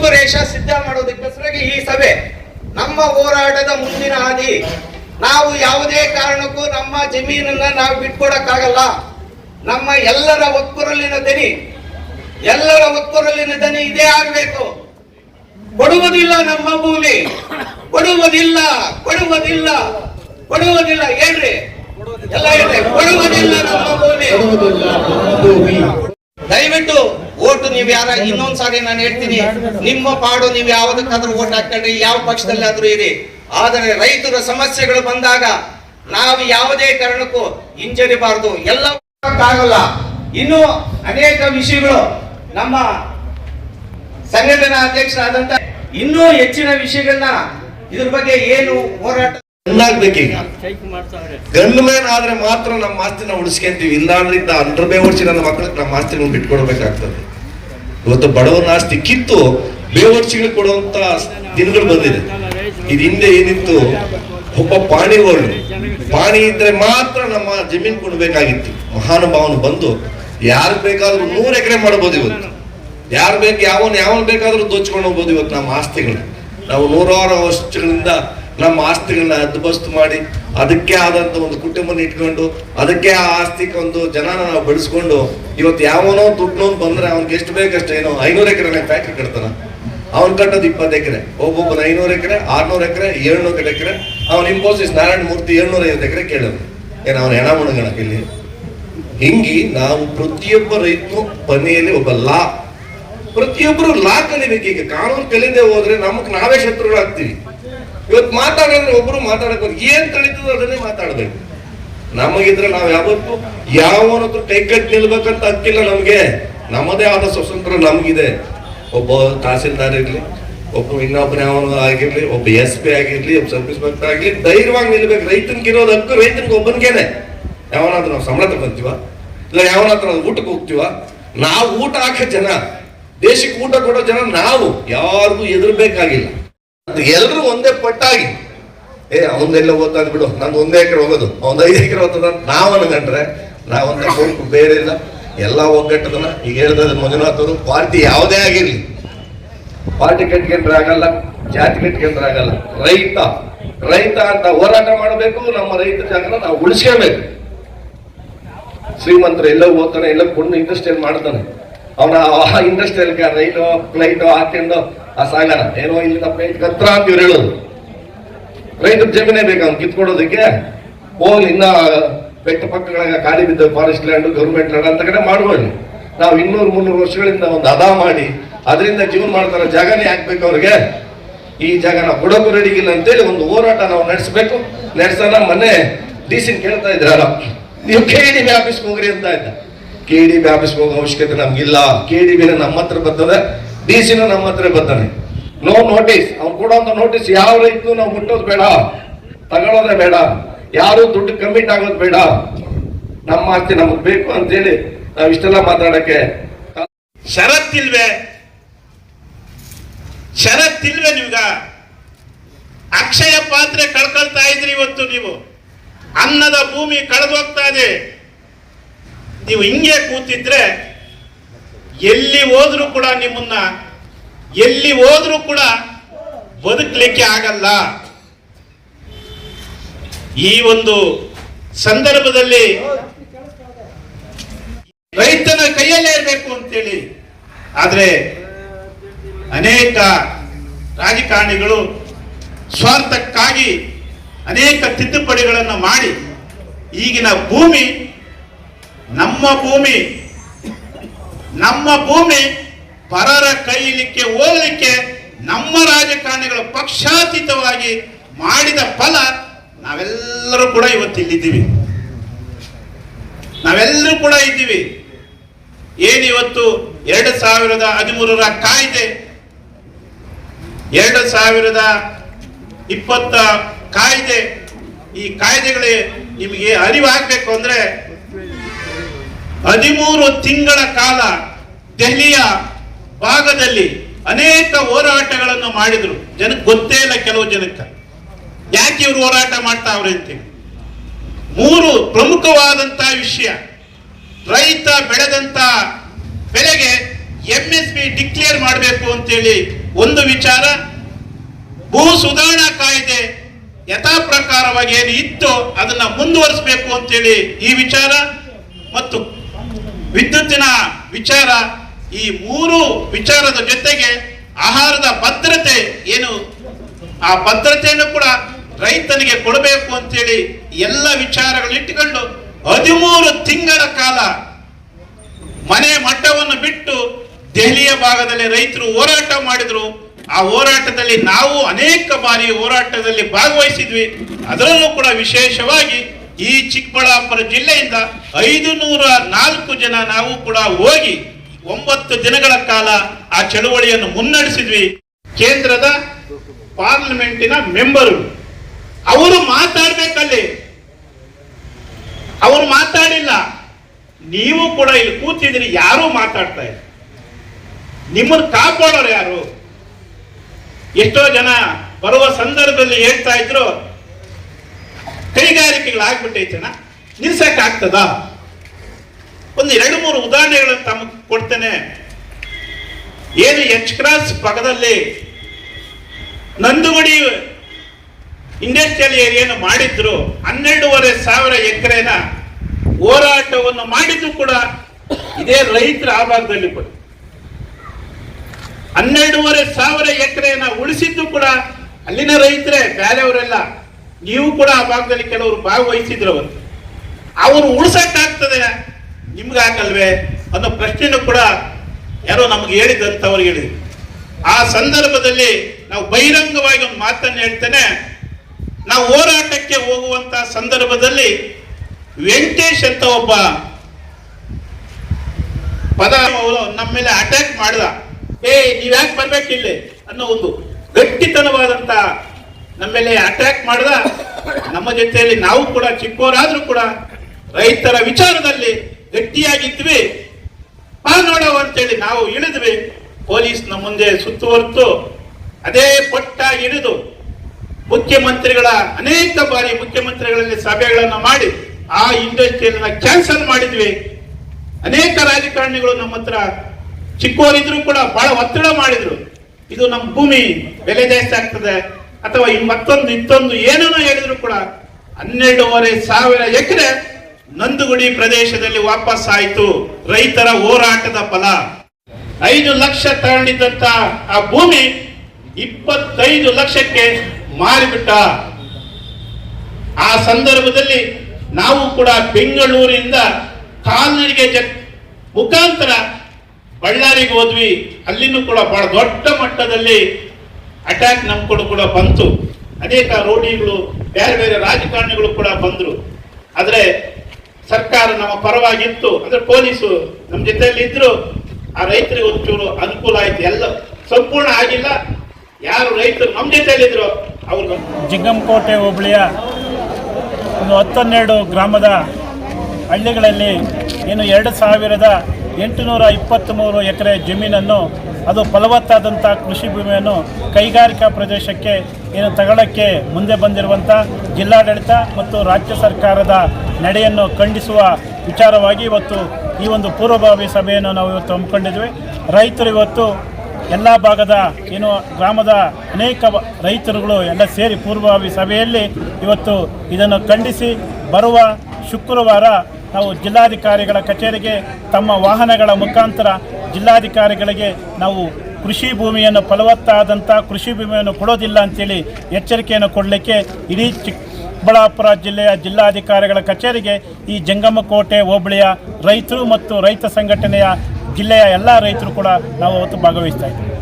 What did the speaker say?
ರೂಪುರೇಷ ಸಿದ್ಧ ಮಾಡೋದಕ್ಕೋಸ್ಕರವಾಗಿ ಈ ಸಭೆ. ನಮ್ಮ ಹೋರಾಟದ ಮುಂದಿನ ಹಾದಿ. ನಾವು ಯಾವುದೇ ಕಾರಣಕ್ಕೂ ನಮ್ಮ ಜಮೀನನ್ನ ನಾವು ಬಿಟ್ಕೊಡಕ್ಕಾಗಲ್ಲ. ನಮ್ಮ ಎಲ್ಲರ ಒಕ್ಕೂರಲ್ಲಿನ ದನಿ, ಎಲ್ಲರ ಒಕ್ಕೂರಲ್ಲಿನ ದನಿ ಇದೇ ಆಗಬೇಕು. ಕೊಡುವುದಿಲ್ಲ ನಮ್ಮ ಭೂಮಿ. ಕೊಡುವುದಿಲ್ಲ ಕೊಡುವುದಿಲ್ಲ ಕೊಡುವುದಿಲ್ಲ. ಹೇಳ್ರಿ. ಎಲ್ಲ ಹೇಳ್ರಿ. ಕೊಡುವುದಿಲ್ಲ ನಮ್ಮ ಭೂಮಿ. ದಯವಿಟ್ಟು ಓಟು ನೀವು ಯಾರ ಇನ್ನೊಂದ್ಸಾರಿ ನಾನು ಹೇಳ್ತೀನಿ. ನಿಮ್ಮ ಪಾಡು ನೀವು ಯಾವ್ದಕ್ಕಾದ್ರೂ ಓಟ್ ಹಾಕೊಂಡ್ರಿ ಯಾವ ಪಕ್ಷದಲ್ಲಿ ಆದ್ರೂ ಇರಿ. ಆದರೆ ರೈತರ ಸಮಸ್ಯೆಗಳು ಬಂದಾಗ ನಾವು ಯಾವುದೇ ಕಾರಣಕ್ಕೂ ಹಿಂಜರಿಬಾರದು. ಎಲ್ಲ ಆಗಲ್ಲ. ಇನ್ನು ಅನೇಕ ವಿಷಯಗಳು ನಮ್ಮ ಸಂಘಟನಾ ಅಧ್ಯಕ್ಷರಾದಂತ ಇನ್ನೂ ಹೆಚ್ಚಿನ ವಿಷಯಗಳನ್ನ ಇದ್ರ ಬಗ್ಗೆ ಏನು ಹೋರಾಟ ಹೆಣ್ಣಾಗ್ಬೇಕೀಗ ಗಂಡು ಮೇನ್ ಆದ್ರೆ ಮಾತ್ರ ನಮ್ಮ ಆಸ್ತಿನ ಉಳಿಸ್ಕೊಂತೀವಿ. ಇಲ್ಲ ಅಂದ್ರೆ ಇದ್ದ ಅಂಡ್ರ ಬೇವರ್ಸಿ ನನ್ನ ಮಕ್ಕಳಿಗೆ ನಮ್ಮ ಆಸ್ತಿನ ಬಿಟ್ಕೊಡ್ಬೇಕಾಗ್ತದೆ. ಇವತ್ತು ಬಡವನ ಆಸ್ತಿ ಕಿತ್ತು ಬೇವರ್ಸಿಗಳಿಗೆ ಕೊಡುವಂತ ದಿನಗಳು ಬಂದಿದೆ. ಇದು ಹಿಂದೆ ಏನಿತ್ತು? ಒಬ್ಬ ಪಾಣಿಗಳು. ಪಾಣಿ ಇದ್ರೆ ಮಾತ್ರ ನಮ್ಮ ಜಮೀನ್ ಕೊಡ್ಬೇಕಾಗಿತ್ತು. ಮಹಾನುಭಾವನು ಬಂದು ಯಾರು ಬೇಕಾದ್ರೂ ನೂರು ಎಕರೆ ಮಾಡ್ಬೋದು ಇವತ್ತು. ಯಾರು ಬೇಕು ಯಾವನ್ ಯಾವನ್ ಬೇಕಾದ್ರೂ ದೋಚ್ಕೊಂಡು ಹೋಗ್ಬೋದು ಇವತ್ತು ನಮ್ಮ ಆಸ್ತಿಗಳು. ನಾವು ನೂರಾರು ವರ್ಷಗಳಿಂದ ನಮ್ಮ ಆಸ್ತಿಗಳನ್ನ ಹದ್ದುಬಸ್ತು ಮಾಡಿ ಅದಕ್ಕೆ ಆದಂತ ಒಂದು ಕುಟುಂಬನ ಇಟ್ಕೊಂಡು, ಅದಕ್ಕೆ ಆ ಆಸ್ತಿಗೆ ಒಂದು ಜನನ ನಾವು ಬೆಳೆಸ್ಕೊಂಡು, ಇವತ್ತು ಯಾವನೋ ದುಡ್ಡು ಬಂದ್ರೆ ಅವ್ನಿಗೆ ಎಷ್ಟು ಬೇಕಷ್ಟು, ಏನೋ ಐನೂರು ಎಕರೆ ಫ್ಯಾಕ್ಟ್ರಿ ಕಟ್ತಾನ. ಅವ್ನು ಕಟ್ಟೋದು ಇಪ್ಪತ್ತು ಎಕರೆ ಒಬ್ಬೊಬ್ಬನ ಐನೂರು ಎಕರೆ, ಆರ್ನೂರು ಎಕರೆ, ಏಳ್ನೂರು ಎಕರೆ ಅವ್ನ ಇಂಫೋಸಿಸ್ ನಾರಾಯಣ ಮೂರ್ತಿ ಏಳ್ನೂರ ಐವತ್ತು ಎಕರೆ ಕೇಳೋದು. ಏನ ಅವನ ಹೆಣ ಮುಣಗಣ ಇಲ್ಲಿ? ಹಿಂಗಿ ನಾವು ಪ್ರತಿಯೊಬ್ಬ ರೈತನು ಮನೆಯಲ್ಲಿ ಒಬ್ಬ ಲಾ. ಪ್ರತಿಯೊಬ್ಬರು ಲಾ ಕಲಿಬೇಕು ಈಗ ಕಾನೂನು ಕಲಿದೆ ಹೋದ್ರೆ ನಮಗ್ ನಾವೇ ಶತ್ರುಗಳಾಗ್ತೀವಿ. ಇವತ್ತು ಮಾತಾಡಿದ್ರೆ ಒಬ್ರು ಮಾತಾಡಕ್ ಏನ್ ಕಳೀತದ ಅದನ್ನೇ ಮಾತಾಡಬೇಕು. ನಮಗಿದ್ರೆ ನಾವ್ ಯಾವತ್ತು ಯಾವನತ್ರ ಕೈ ಕಟ್ಟಿ ನಿಲ್ಬೇಕಂತ ಹಕ್ಕಿಲ್ಲ ನಮ್ಗೆ. ನಮ್ಮದೇ ಆದ ಸ್ವತಂತ್ರ ನಮ್ಗಿದೆ. ಒಬ್ಬ ತಹಸೀಲ್ದಾರ್ ಇರ್ಲಿ ಒಬ್ಬ ಇನ್ನೊಬ್ಬನ ಯಾವನು ಆಗಿರ್ಲಿ, ಒಬ್ಬ ಎಸ್ ಪಿ ಆಗಿರ್ಲಿ, ಒಬ್ಬ ಸರ್ವಿಸ್ ಇನ್ಸ್ಪೆಕ್ಟರ್ ಆಗ್ಲಿ ಧೈರ್ಯವಾಗಿ ನಿಲ್ಬೇಕು. ಇರೋದು ಹಕ್ಕು, ರೈತನಿಗೆ ಒಬ್ಬನಿಗೇನೆ. ಯಾವನಾದ್ರೂ ನಾವು ಸಂಬಳ ತಗೊಂತೀವ ಇಲ್ಲ ಯಾವನಾದ್ರೂ ಊಟಕ್ಕೆ ಹೋಗ್ತೀವ? ನಾವು ಊಟ ಹಾಕೋ ಜನ, ದೇಶಕ್ಕೆ ಊಟ ಕೊಡೋ ಜನ ನಾವು. ಯಾರಿಗೂ ಎದುರ್ಬೇಕಾಗಿಲ್ಲ ಎಲ್ಲರೂ ಒಂದೇ ಪಟ್ಟಾಗಿ. ಏ ಅವನ್ನೆಲ್ಲ ಓದ್ತಾನೆ ಬಿಡು. ನಂದು ಒಂದೇ ಎಕರೆ ಹೋಗೋದು. ಅವನ್ ಐದು ಎಕರೆ ಓದ್ತದ ನಾವು ಅನ್ಕೊಂಡ್ರೆ ನಾವಂತ ಗುಂಪು ಬೇರೆ ಇಲ್ಲ. ಎಲ್ಲ ಒಗ್ಗಟ್ಟದನ ಈಗ ಹೇಳ್ತದ ಅವರು ಪಾರ್ಟಿ ಯಾವುದೇ ಆಗಿರ್ಲಿ. ಪಾರ್ಟಿ ಕಟ್ಕೊಂಡ್ರೆ ಆಗಲ್ಲ, ಜಾತಿ ಕಟ್ಕೊಂಡ್ರೆ ಆಗಲ್ಲ. ರೈತ ರೈತ ಅಂತ ಹೋರಾಟ ಮಾಡಬೇಕು, ನಮ್ಮ ರೈತ ಜಾಗನ ನಾವು ಉಳಿಸ್ಕೊಬೇಕು ಶ್ರೀಮಂತರು ಎಲ್ಲ ಓದ್ತಾನೆ, ಎಲ್ಲ ಕೊಂಡು ಇಂಡಸ್ಟ್ರಿಯಲ್ ಮಾಡ್ತಾನೆ. ಅವನ ಇಂಡಸ್ಟ್ರಿಯಲ್ ರೈಲು ಫ್ಲೈಟೋ ಹಾಕೊಂಡು ಆ ಸಾಗರ ಏನೋ ಇಲ್ಲಿಂದ ರೈತ ಹತ್ರ ಅಂತ ಇವ್ರು ಹೇಳೋದು. ರೈತರ ಜಮೀನೇ ಬೇಕು, ಅವ್ನು ಕಿತ್ಕೊಡೋದಕ್ಕೆ ಹೋಗ್ಲಿ ಇನ್ನ ಬೆಟ್ಟ ಪಕ್ಕಗಳಾಗ ಖಾಲಿ ಬಿದ್ದ ಫಾರೆಸ್ಟ್ ಲ್ಯಾಂಡ್ ಗೌರ್ಮೆಂಟ್ ಲ್ಯಾಂಡ್ ಅಂತ ಕಡೆ ಮಾಡ್ಕೊಳ್ಳಿ. ನಾವು ಇನ್ನೂರು ಮುನ್ನೂರು ವರ್ಷಗಳಿಂದ ಒಂದು ಹದ ಮಾಡಿ, ಅದರಿಂದ ಜೀವನ ಮಾಡ್ತಾರ ಜಾಗನೇ ಹಾಕ್ಬೇಕು ಅವ್ರಿಗೆ. ಈ ಜಾಗ ನಾವು ಕೊಡೋಕು ರೆಡಿ ಇಲ್ಲ ಅಂತೇಳಿ ಒಂದು ಹೋರಾಟ ನಾವು ನಡೆಸಬೇಕು. ನಡೆಸೋಣ, ಮೊನ್ನೆ ಡಿ ಸಿ ಕೇಳ್ತಾ ಇದ್ರಲ್ಲ, ನೀವು ಕೆ ಡಿ ಬಿ ಆಫೀಸ್ಗೆ ಹೋಗ್ರಿ ಅಂತ ಇದ್ದ. ಕೆ ಡಿ ಬಿ ಆಫೀಸ್ಗೆ ಹೋಗೋ ಅವಶ್ಯಕತೆ ನಮ್ಗಿಲ್ಲ. ಕೆ ಡಿ ಬಿನ ನಮ್ಮ ಹತ್ರ ಬರ್ತದೆ. ಡಿ ಸಿನೂ ನಮ್ಮ ಹತ್ರ ಬರ್ತಾನೆ. ನೋ ನೋಟಿಸ್ ಅವ್ನು ಕೊಡುವಂತ ನೋಟಿಸ್ ಯಾವ ರೈತನು ನಾವು ಮುಟ್ಟೋದು ಬೇಡ. ತಗೊಳ್ಳೋದೇ ಬೇಡ. ಯಾರು ದುಡ್ಡು ಕಮಿಟ್ ಆಗೋದು ಬೇಡ. ನಮ್ಮ ಆಸ್ತಿ ನಮಗ್ ಬೇಕು ಅಂತೇಳಿ ನಾವು ಇಷ್ಟೆಲ್ಲ ಮಾತಾಡಕ್ಕೆ ಷರತ್ತಿಲ್ವೇ ಷರತ್ತಿಲ್ವೇ ನಿಮ್ಗ ಅಕ್ಷಯ ಪಾತ್ರೆ ಕಳ್ಕೊಳ್ತಾ ಇದ್ರಿ ಇವತ್ತು ನೀವು. ಅನ್ನದ ಭೂಮಿ ಕಳೆದು ಹೋಗ್ತಾ ಇದೆ. ನೀವು ಹಿಂಗೆ ಕೂತಿದ್ರೆ ಎಲ್ಲಿ ಹೋದ್ರೂ ಕೂಡ ನಿಮ್ಮನ್ನ, ಎಲ್ಲಿ ಹೋದ್ರೂ ಕೂಡ ಬದುಕಲಿಕ್ಕೆ ಆಗಲ್ಲ. ಈ ಒಂದು ಸಂದರ್ಭದಲ್ಲಿ ರೈತನ ಕೈಯಲ್ಲೇ ಇರಬೇಕು ಅಂತೇಳಿ, ಆದ್ರೆ ಅನೇಕ ರಾಜಕಾರಣಿಗಳು ಸ್ವಾರ್ಥಕ್ಕಾಗಿ ಅನೇಕ ತಿದ್ದುಪಡಿಗಳನ್ನು ಮಾಡಿ ಈಗಿನ ಭೂಮಿ, ನಮ್ಮ ಭೂಮಿ ನಮ್ಮ ಭೂಮಿ ಪರರ ಕೈಲಿಕ್ಕೆ, ಹೋಗಲಿಕ್ಕೆ ನಮ್ಮ ರಾಜಕಾರಣಿಗಳು ಪಕ್ಷಾತೀತವಾಗಿ ಮಾಡಿದ ಫಲ ನಾವೆಲ್ಲರೂ ಕೂಡ ಇವತ್ತಿಲ್ಲಿದ್ದೀವಿ. ನಾವೆಲ್ಲರೂ ಕೂಡ ಇದ್ದೀವಿ. ಏನಿವತ್ತು ಎರಡು ಸಾವಿರದ ಹದಿಮೂರರ ಕಾಯ್ದೆ? ಎರಡು ಸಾವಿರದ ಇಪ್ಪತ್ತ ಕಾಯ್ದೆ. ಈ ಕಾಯ್ದೆಗಳೇ ನಿಮಗೆ ಅರಿವಾಗಬೇಕು ಅಂದ್ರೆ ಹದಿಮೂರು ತಿಂಗಳ ಕಾಲ ದೆಹಲಿಯ ಭಾಗದಲ್ಲಿ ಅನೇಕ ಹೋರಾಟಗಳನ್ನು ಮಾಡಿದ್ರು. ಜನಕ್ಕೆ ಗೊತ್ತೇ ಇಲ್ಲ ಕೆಲವು ಜನಕ್ಕೆ. ಯಾಕೆ ಇವರು ಹೋರಾಟ ಮಾಡ್ತಾವ್ರೆ ಅಂತೇಳಿ. ಮೂರು ಪ್ರಮುಖವಾದಂತಹ ವಿಷಯ. ರೈತ ಬೆಳೆದಂತ ಬೆಳೆಗೆ ಎಂ ಎಸ್ ಪಿ ಡಿಕ್ಲೇರ್ ಮಾಡಬೇಕು ಅಂತೇಳಿ ಒಂದು ವಿಚಾರ. ಭೂ ಸುಧಾರಣಾ ಕಾಯ್ದೆ ಯಥಾ ಪ್ರಕಾರವಾಗಿ ಏನು ಇತ್ತು ಅದನ್ನ ಮುಂದುವರಿಸಬೇಕು ಅಂತೇಳಿ ಈ ವಿಚಾರ. ಮತ್ತು ವಿದ್ಯುತ್ತಿನ ವಿಚಾರ, ಈ ಮೂರು ವಿಚಾರದ ಜೊತೆಗೆ ಆಹಾರದ ಭದ್ರತೆ ಏನು? ಆ ಭದ್ರತೆಯನ್ನು ಕೂಡ ರೈತನಿಗೆ ಕೊಡಬೇಕು ಅಂತೇಳಿ ಎಲ್ಲ ವಿಚಾರಗಳಿಟ್ಟುಕೊಂಡು ಹದಿಮೂರು ತಿಂಗಳ ಕಾಲ ಮನೆ ಮಟ್ಟವನ್ನು ಬಿಟ್ಟು ದೆಹಲಿಯ ಭಾಗದಲ್ಲಿ ರೈತರು ಹೋರಾಟ ಮಾಡಿದ್ರು. ಆ ಹೋರಾಟದಲ್ಲಿ ನಾವು ಅನೇಕ ಬಾರಿ ಹೋರಾಟದಲ್ಲಿ ಭಾಗವಹಿಸಿದ್ವಿ. ಅದರಲ್ಲೂ ಕೂಡ ವಿಶೇಷವಾಗಿ ಈ ಚಿಕ್ಕಬಳ್ಳಾಪುರ ಜಿಲ್ಲೆಯಿಂದ ಐದು ನೂರ ನಾಲ್ಕು ಜನ ನಾವು ಕೂಡ ಹೋಗಿ ಒಂಬತ್ತು ದಿನಗಳ ಕಾಲ ಆ ಚಳುವಳಿಯನ್ನು ಮುನ್ನಡೆಸಿದ್ವಿ. ಕೇಂದ್ರದ ಪಾರ್ಲಿಮೆಂಟಿನ ಮೆಂಬರು. ಅವರು ಮಾತಾಡ್ಬೇಕಲ್ಲಿ. ಅವರು ಮಾತಾಡಿಲ್ಲ. ನೀವು ಕೂಡ ಇಲ್ಲಿ ಕೂತಿದ್ದೀರಿ, ಯಾರು ಮಾತಾಡ್ತಾ ಇಲ್ಲ. ನಿಮ್ಮನ್ನು ಕಾಪಾಡೋರು ಯಾರು? ಎಷ್ಟೋ ಜನ ಬರುವ ಸಂದರ್ಭದಲ್ಲಿ ಹೇಳ್ತಾ ಇದ್ರು ಕೈಗಾರಿಕೆಗಳಾಗ್ಬಿಟ್ಟೈತಣ್ಣ ನಿಲ್ಸಕ್ ಆಗ್ತದ ಒಂದು ಎರಡು ಮೂರು ಉದಾಹರಣೆಗಳನ್ನು ತಮಗೆ ಕೊಡ್ತೇನೆ. ಏನು ಎಚ್ ಕ್ರಾಸ್ ಪಕ್ಕದಲ್ಲಿ ನಂದುಗುಡಿ ಇಂಡಸ್ಟ್ರಿಯಲ್ ಏರಿಯಾನ ಮಾಡಿದ್ರು. ಹನ್ನೆರಡೂವರೆ ಸಾವಿರ ಎಕರೆನ ಹೋರಾಟವನ್ನು ಮಾಡಿದ್ರು ಕೂಡ ಇದೇ ರೈತರ ಆ ಭಾಗದಲ್ಲಿ ಕೂಡ. ಹನ್ನೆರಡೂವರೆ ಸಾವಿರ ಎಕರೆನ ಉಳಿಸಿದ್ದು ಕೂಡ ಅಲ್ಲಿನ ರೈತರೇ, ಬೇರೆಯವರೆಲ್ಲ. ನೀವು ಕೂಡ ಆ ಭಾಗದಲ್ಲಿ ಕೆಲವರು ಭಾಗವಹಿಸಿದ್ರು ಅವರು ಅವರು ಉಳಿಸಕ್ಕಾಗ್ತದೆ? ನಿಮ್ಗೆ ಹಾಕಲ್ವೇ ಅನ್ನೋ ಪ್ರಶ್ನೆನೂ ಕೂಡ ಯಾರೋ ನಮಗೆ ಹೇಳಿದಂಥವ್ರಿಗೆ ಹೇಳಿದ್ರು. ಆ ಸಂದರ್ಭದಲ್ಲಿ ನಾವು ಬಹಿರಂಗವಾಗಿ ಒಂದು ಮಾತನ್ನು ಹೇಳ್ತೇನೆ. ನಾವು ಹೋರಾಟಕ್ಕೆ ಹೋಗುವಂತ ಸಂದರ್ಭದಲ್ಲಿ ವೆಂಕಟೇಶ್ ಅಂತ ಒಬ್ಬ ಪದ ನಮ್ಮ ಮೇಲೆ ಅಟ್ಯಾಕ್ ಮಾಡ್ದ. ಏ, ನೀವ್ಯಾಕೆ ಬರ್ಬೇಕಿಲ್ಲಿ? ಅನ್ನೋ ಒಂದು ಗಟ್ಟಿತನವಾದಂತ ನಮ್ಮ ಮೇಲೆ ಅಟ್ಯಾಕ್ ಮಾಡ್ದ ನಮ್ಮ ಜೊತೆಯಲ್ಲಿ ನಾವು ಕೂಡ ಚಿಕ್ಕವರಾದ್ರೂ ಕೂಡ ರೈತರ ವಿಚಾರದಲ್ಲಿ ಗಟ್ಟಿಯಾಗಿದ್ವಿ. ಬಾ ನೋಡವ ಅಂತೇಳಿ ನಾವು ಇಳಿದ್ವಿ. ಪೊಲೀಸ್ ನಮ್ಮ ಮುಂದೆ ಸುತ್ತುವರೆತು ಅದೇ ಪಟ್ಟಾಗಿ ಇಳಿದು ಮುಖ್ಯಮಂತ್ರಿಗಳ, ಅನೇಕ ಬಾರಿ ಮುಖ್ಯಮಂತ್ರಿಗಳಲ್ಲಿ ಸಭೆಗಳನ್ನು ಮಾಡಿ ಆ ಇಂಡಸ್ಟ್ರಿಯನ್ನ ಕ್ಯಾನ್ಸಲ್ ಮಾಡಿದ್ವಿ. ಅನೇಕ ರಾಜಕಾರಣಿಗಳು ನಮ್ಮ ಹತ್ರ ಚಿಕ್ಕವರಿದ್ರು ಕೂಡ ಬಹಳ ಒತ್ತಡ ಮಾಡಿದ್ರು. ಇದು ನಮ್ಮ ಭೂಮಿ, ಬೆಲೆ ಜಾಸ್ತಿ ಆಗ್ತದೆ. ಅಥವಾ ಇನ್ ಮತ್ತೊಂದು ಇತ್ತೊಂದು ಏನೇನೋ ಹೇಳಿದ್ರು ಕೂಡ ಹನ್ನೆರಡೂವರೆ ಸಾವಿರ ಎಕರೆ ನಂದುಗುಡಿ ಪ್ರದೇಶದಲ್ಲಿ ವಾಪಸ್ ಆಯಿತು. ರೈತರ ಹೋರಾಟದ ಫಲ. ಐದು ಲಕ್ಷ ತಗೊಂಡಿದ್ದಂತ ಆ ಭೂಮಿ ಇಪ್ಪತ್ತೈದು ಲಕ್ಷಕ್ಕೆ ಮಾರಿಬಿಟ್ಟ. ಆ ಸಂದರ್ಭದಲ್ಲಿ ನಾವು ಕೂಡ ಬೆಂಗಳೂರಿನಿಂದ ಕಾಲ್ನಡಿಗೆ ಜ ಮುಖಾಂತರ ಬಳ್ಳಾರಿಗೆ ಹೋದ್ವಿ. ಅಲ್ಲಿನೂ ಕೂಡ ಬಹಳ ದೊಡ್ಡ ಮಟ್ಟದಲ್ಲಿ ಅಟ್ಯಾಕ್ ನಮ್ಮ ಕೂಡ ಕೂಡ ಬಂತು. ಅನೇಕ ರೋಡಿಗಳು ಬೇರೆ ಬೇರೆ ರಾಜಕಾರಣಿಗಳು ಕೂಡ ಬಂದರು. ಆದರೆ ಸರ್ಕಾರ ನಮ್ಮ ಪರವಾಗಿತ್ತು. ಅಂದ್ರೆ ಪೊಲೀಸು ನಮ್ಮ ಜೊತೆಯಲ್ಲಿ ಇದ್ರು ಆ ರೈತರಿಗೆ ಒಂಚೂರು ಅನುಕೂಲ ಆಯ್ತು. ಎಲ್ಲ ಸಂಪೂರ್ಣ ಆಗಿಲ್ಲ. ಯಾರು ರೈತರು ನಮ್ಮ ಜೊತೆಯಲ್ಲಿದ್ರು, ಅವ್ರಿಗೆ ಜಿಗ್ಗಂಕೋಟೆ ಹೋಬಳಿಯ ಒಂದು ಹತ್ತನ್ನೆರಡು ಗ್ರಾಮದ ಹಳ್ಳಿಗಳಲ್ಲಿ ಏನು ಎರಡು ಸಾವಿರದ ಎಂಟುನೂರ ಇಪ್ಪತ್ತ್ಮೂರು ಎಕರೆ ಜಮೀನನ್ನು ಅದು ಫಲವತ್ತಾದಂಥ ಕೃಷಿ ಭೂಮಿಯನ್ನು ಕೈಗಾರಿಕಾ ಪ್ರದೇಶಕ್ಕೆ, ಏನು ತಗೊಳ್ಳೋಕ್ಕೆ ಮುಂದೆ ಬಂದಿರುವಂಥ ಜಿಲ್ಲಾಡಳಿತ ಮತ್ತು ರಾಜ್ಯ ಸರ್ಕಾರದ ನಡೆಯನ್ನು ಖಂಡಿಸುವ ವಿಚಾರವಾಗಿ ಇವತ್ತು ಈ ಒಂದು ಪೂರ್ವಭಾವಿ ಸಭೆಯನ್ನು ನಾವು ಇವತ್ತು ಹಮ್ಮಿಕೊಂಡಿದ್ವಿ. ರೈತರು ಇವತ್ತು ಎಲ್ಲ ಭಾಗದ, ಏನು ಗ್ರಾಮದ ಅನೇಕ ರೈತರುಗಳು ಎಲ್ಲ ಸೇರಿ ಪೂರ್ವಭಾವಿ ಸಭೆಯಲ್ಲಿ ಇವತ್ತು ಇದನ್ನು ಖಂಡಿಸಿ ಬರುವ ಶುಕ್ರವಾರ ನಾವು ಜಿಲ್ಲಾಧಿಕಾರಿಗಳ ಕಚೇರಿಗೆ ತಮ್ಮ ವಾಹನಗಳ ಮುಖಾಂತರ ಜಿಲ್ಲಾಧಿಕಾರಿಗಳಿಗೆ ನಾವು ಕೃಷಿ ಭೂಮಿಯನ್ನು ಫಲವತ್ತಾದಂಥ ಕೃಷಿ ಭೂಮಿಯನ್ನು ಕೊಡೋದಿಲ್ಲ ಅಂತೇಳಿ ಎಚ್ಚರಿಕೆಯನ್ನು ಕೊಡಲಿಕ್ಕೆ ಇಡೀ ಚಿಕ್ಕಬಳ್ಳಾಪುರ ಜಿಲ್ಲೆಯ ಜಿಲ್ಲಾಧಿಕಾರಿಗಳ ಕಚೇರಿಗೆ ಈ ಜಂಗಮಕೋಟೆ, ಹೋಬಳಿಯ ರೈತರು ಮತ್ತು ರೈತ ಸಂಘಟನೆಯ ಜಿಲ್ಲೆಯ ಎಲ್ಲ ರೈತರು ಕೂಡ ನಾವು ಅವತ್ತು ಭಾಗವಹಿಸ್ತಾ ಇದ್ದೀವಿ.